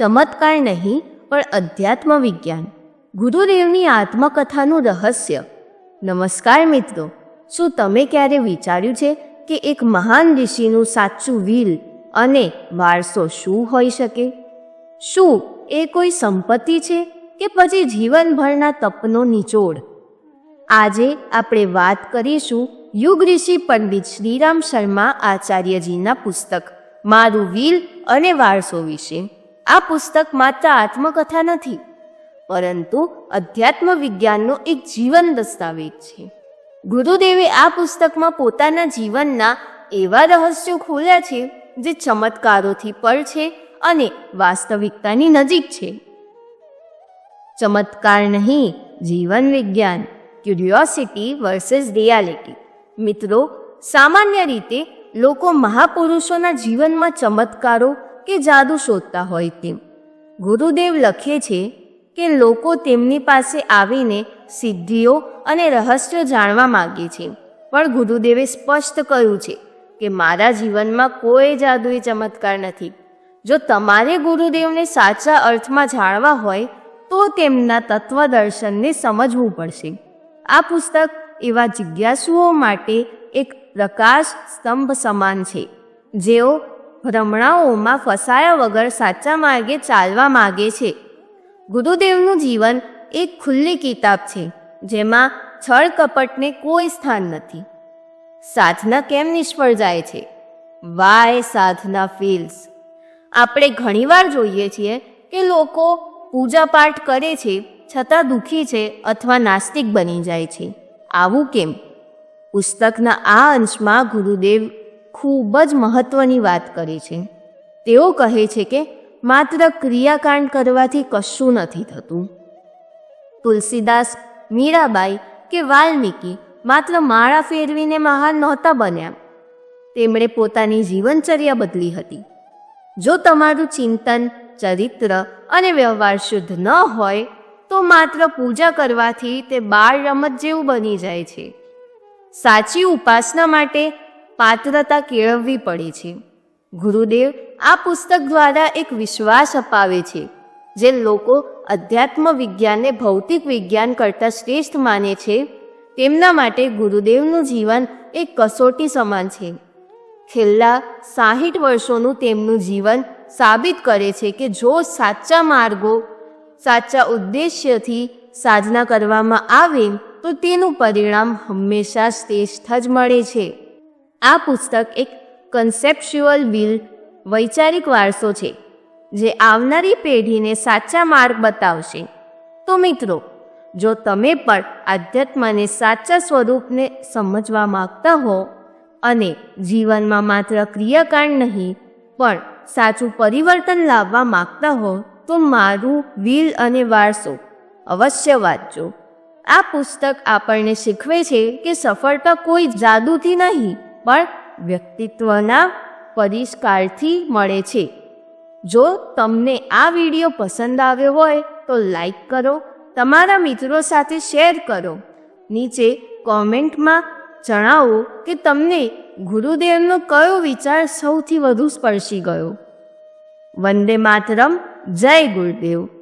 ચમત્કાર નહીં, પણ અધ્યાત્મ વિજ્ઞાન ગુરુદેવની આત્મકથાનું રહસ્ય. નમસ્કાર મિત્રો, શું તમે ક્યારે વિચાર્યું છે કે એક મહાન ઋષિનું સાચું વીલ અને વારસો શું હોઈ શકે? શું એ કોઈ સંપત્તિ છે કે પછી જીવનભરના તપનો નિચોડ? આજે આપણે વાત કરીશું યુગ ઋષિ પંડિત શ્રીરામ શર્મા આચાર્યજીના પુસ્તક, મારું વીલ અને વારસો વિશે. આ પુસ્તક માત્ર આત્મકથા નથી, પરંતુ અધ્યાત્મ વિજ્ઞાનનો એક જીવન દસ્તાવેજ છે. ગુરુદેવે આ પુસ્તકમાં પોતાના જીવનના એવા રહસ્યો ખોલ્યા છે, જે ચમત્કારોથી પર છે અને વાસ્તવિકતાની નજીક છે. ચમત્કાર નહીં, જીવન વિજ્ઞાન, ક્યુરિયોસિટી વર્સેસ રિયાલિટી. મિત્રો, સામાન્ય રીતે લોકો મહાપુરુષોના જીવનમાં ચમત્કારો કે જાદુ શોધતા હોય તેમ. ગુરુદેવ લખે છે કે લોકો તેમની પાસે આવીને સિદ્ધિઓ અને રહસ્યો જાણવા માગે છે. પણ ગુરુદેવે સ્પષ્ટ કહ્યું છે કે મારા જીવનમાં કોઈ જાદુઈ ચમત્કાર નથી. જો તમારે ગુરુદેવને સાચા અર્થમાં જાણવા હોય, તો તેમના તત્વદર્શનને સમજવું પડશે. આ પુસ્તક એવા જિજ્ઞાસુઓ માટે એક પ્રકાશ સ્તંભ સમાન છે. જેઓ ભ્રમણાઓમાં ફસાયા વગર સાચા માર્ગે ચાલવા માગે છે. ગુરુદેવનું જીવન એક ખુલ્લી કિતાબ છે, જેમાં છળ કપટને કોઈ સ્થાન નથી. સાધના કેમ નિષ્ફળ જાય છે? વાય સાધના ફેલ્સ આપણે ઘણીવાર જોઈએ છીએ કે લોકો પૂજાપાઠ કરે છે, છતાં દુઃખી છે અથવા નાસ્તિક બની જાય છે. આવું કેમ? પુસ્તકના આ અંશમાં ગુરુદેવ ખૂબ જ મહત્વની વાત કરે છે. તેઓ કહે છે કે માત્ર ક્રિયાકાંડ કરવાથી કશું નથી થતું. તુલસીદાસ, મીરાબાઈ કે વાલ્મીકી માત્ર માળા ફેરવીને મહાન નહોતા બન્યા. તેમણે પોતાની જીવનચર્યા બદલી હતી. જો તમારું ચિંતન, ચરિત્ર અને વ્યવહાર શુદ્ધ ન હોય, તો માત્ર પૂજા કરવાથી તે બાળ રમત જેવું બની જાય છે. સાચી ઉપાસના માટે પાત્રતા કેળવવી પડે છે. ગુરુદેવ આ પુસ્તક દ્વારા એક વિશ્વાસ અપાવે છે, જે લોકો અધ્યાત્મ વિજ્ઞાનને ભૌતિક વિજ્ઞાન કરતાં શ્રેષ્ઠ માને છે. તેમના માટે ગુરુદેવનું જીવન એક કસોટી સમાન છે. છેલ્લા સાહીઠ વર્ષોનું તેમનું જીવન સાબિત કરે છે કે જો સાચા માર્ગો, સાચા ઉદ્દેશ્યથી સાધના કરવામાં આવે, તો તેનું પરિણામ હંમેશા શ્રેષ્ઠ જ મળે છે. આ પુસ્તક એક કન્સેપ્ચ્યુઅલ વિલ વૈચારિક વારસો છે, જે આવનારી પેઢીને સાચા માર્ગ બતાવશે. તો મિત્રો, જો તમે પણ આધ્યાત્મને સાચા સ્વરૂપને સમજવા માગતા હો અને જીવનમાં માત્ર ક્રિયાકાંડ નહીં, પણ સાચું પરિવર્તન લાવવા માગતા હો, તો મારું વિલ અને વારસો અવશ્ય વાંચજો. આ પુસ્તક આપણને શીખવે છે કે સફળતા કોઈ જાદુથી નહીં પણ વ્યક્તિત્વના પરિષ્કારથી મળે છે. જો તમને આ વીડિયો પસંદ આવ્યો હોય તો લાઈક કરો, તમારા મિત્રો સાથે શેર કરો. નીચે કોમેન્ટમાં જણાવો કે તમને ગુરુદેવનો કયો વિચાર સૌથી વધુ સ્પર્શી ગયો. વંદે માતરમ, જય ગુરુદેવ.